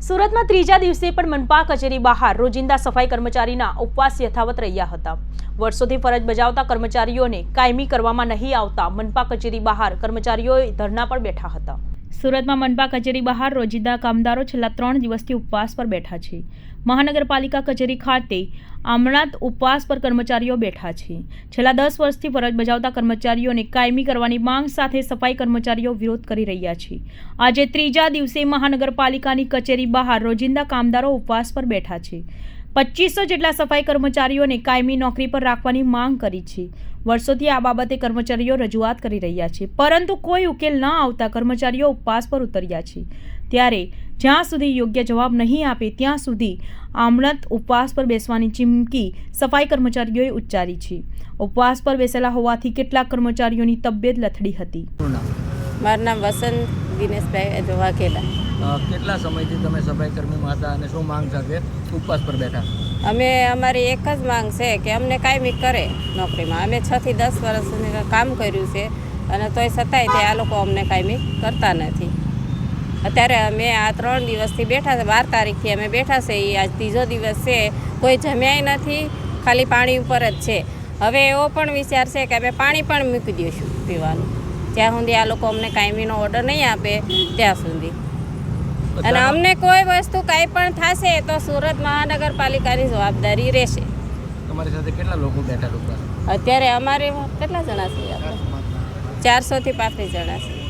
સુરતમાં ત્રીજા દિવસે પણ મનપા કચેરી બહાર રોજિંદા સફાઈ કર્મચારીના ઉપવાસ યથાવત રહ્યા હતા. વર્ષોથી ફરજ બજાવતા કર્મચારીઓને કાયમી કરવામાં નહીં આવતા મનપા કચેરી બહાર કર્મચારીઓએ ધરણા પર બેઠા હતા. સુરતમાં મનપા કચેરી બહાર રોજિંદા કામદારો છેલ્લા ત્રણ દિવસથી ઉપવાસ પર બેઠા છે. મહાનગરપાલિકા કચેરી ખાતે આમણાત ઉપવાસ પર કર્મચારીઓ બેઠા છે. છેલ્લા દસ વર્ષથી ફરજ બજાવતા કર્મચારીઓને કાયમી કરવાની માંગ સાથે સફાઈ કર્મચારીઓ વિરોધ કરી રહ્યા છે. આજે ત્રીજા દિવસે મહાનગરપાલિકાની કચેરી બહાર રોજિંદા કામદારો ઉપવાસ પર બેઠા છે. પચીસો જેટલા સફાઈ કર્મચારીઓને કાયમી નોકરી પર રાખવાની માંગ કરી છે. વર્ષોથી આ બાબતે કર્મચારીઓ રજૂઆત કરી રહ્યા છે, પરંતુ કોઈ ઉકેલ ન આવતા કર્મચારીઓ ઉપવાસ પર ઉતર્યા છે. ત્યારે જ્યાં સુધી યોગ્ય જવાબ નહીં આપે, ત્યાં સુધી આમળત ઉપવાસ પર બેસવાની ચીમકી સફાઈ કર્મચારીઓએ ઉચ્ચારી છે. ઉપવાસ પર બેસેલા હોવાથી કેટલાક કર્મચારીઓની તબિયત લથડી હતી. મારું નામ વસંત દિનેશભાઈ વાઘેલા કેટલા સમયથી તમે સફાઈ કર્મીમાં હતા અને શું માંગ સાથે ઉપવાસ પર બેઠા? અમે, અમારી એક જ માંગ છે કે અમને કાયમી કરે નોકરીમાં. અમે છ થી દસ વર્ષ કામ કર્યું છે અને તોય છતાંય તે આ લોકો અમને કાયમી કરતા નથી. અત્યારે અમે આ ત્રણ દિવસથી બેઠા છે, બાર તારીખથી અમે બેઠા છે. એ આજ ત્રીજો દિવસ છે. કોઈ જમ્યાય નથી, ખાલી પાણી ઉપર જ છે. હવે એવો પણ વિચાર છે કે અમે પાણી પણ મૂકી દઈશું પીવાનું. જ્યાં સુધી આ લોકો અમને કાયમીનો ઓર્ડર નહીં આપે, ત્યાં સુધી. અને અમને કોઈ વસ્તુ કાંઈ પણ થશે તો સુરત મહાનગરપાલિકાની જવાબદારી રહેશે. તમારી સાથે કેટલા લોકો બેઠા અત્યારે અમારે કેટલા જણા છે? આપણે ચારસોથી પાંત્રીસ જણા છે.